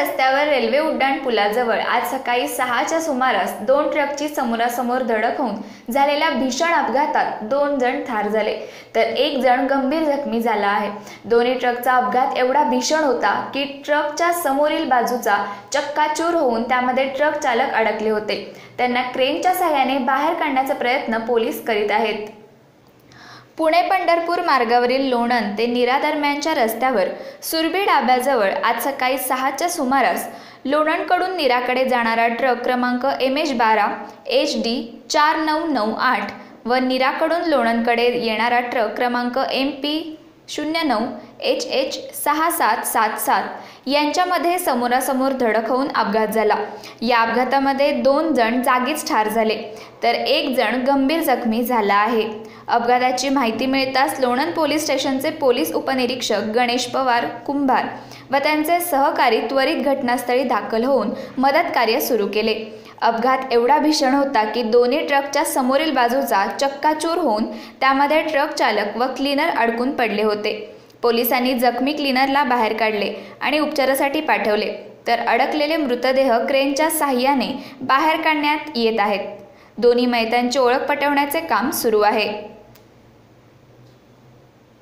रस्त्यावर रेल्वे उड्डाण पुलाजवळ आज सकाळी सहाच्या सुमारास दोन ट्रकची समोरासमोर धडक होऊन झालेल्या भीषण अपघातात दोन जण ठार झाले. तर एक जण गंभीर जखमी झाला आहे. दोन्ही ट्रकचा अपघात एवढा भीषण होता की ट्रकच्या समोरील बाजूचा चक्काचूर होऊन त्यामध्ये ट्रक चालक अडकले होते. त्यांना क्रेनच्या सहाय्याने बाहेर काढण्याचा प्रयत्न पोलीस करीत आहेत. पुणे पंढरपूर मार्गावरील लोणंद ते निरा दरम्यानच्या रस्त्यावर सुरबी डाब्याजवळ आज सकाळी सहाच्या सुमारास लोणंदकडून निराकडे जाणारा ट्रक क्रमांक एम एच बारा एच डी चार नऊ नऊ आठ व नीराकडून लोणंदकडे येणारा ट्रक क्रमांक एम पी शून्य नऊ एच एच सहा सात सात सात यांच्यामध्ये समोरासमोर धडक होऊन अपघात झाला. या अपघातामध्ये दोन जण जागीच ठार झाले तर एक जण गंभीर जखमी झाला आहे. अपघाताची माहिती मिळताच लोणंद पोलीस स्टेशनचे पोलीस उपनिरीक्षक गणेश पवार कुंभार व त्यांचे सहकारी त्वरित घटनास्थळी दाखल होऊन मदत कार्य सुरू केले. अपघात एवढा भीषण होता की दोन्ही ट्रकच्या समोरील बाजूचा चक्काचूर होऊन त्यामध्ये ट्रक चालक व क्लीनर अडकून पडले होते. पोलिसांनी जखमी क्लीनरला बाहेर काढले आणि उपचारासाठी पाठवले तर अडकलेले मृतदेह क्रेनच्या साह्याने बाहेर काढण्यात येत आहेत. दोन्ही मैत्यांची ओळख पटवण्याचे काम सुरू आहे.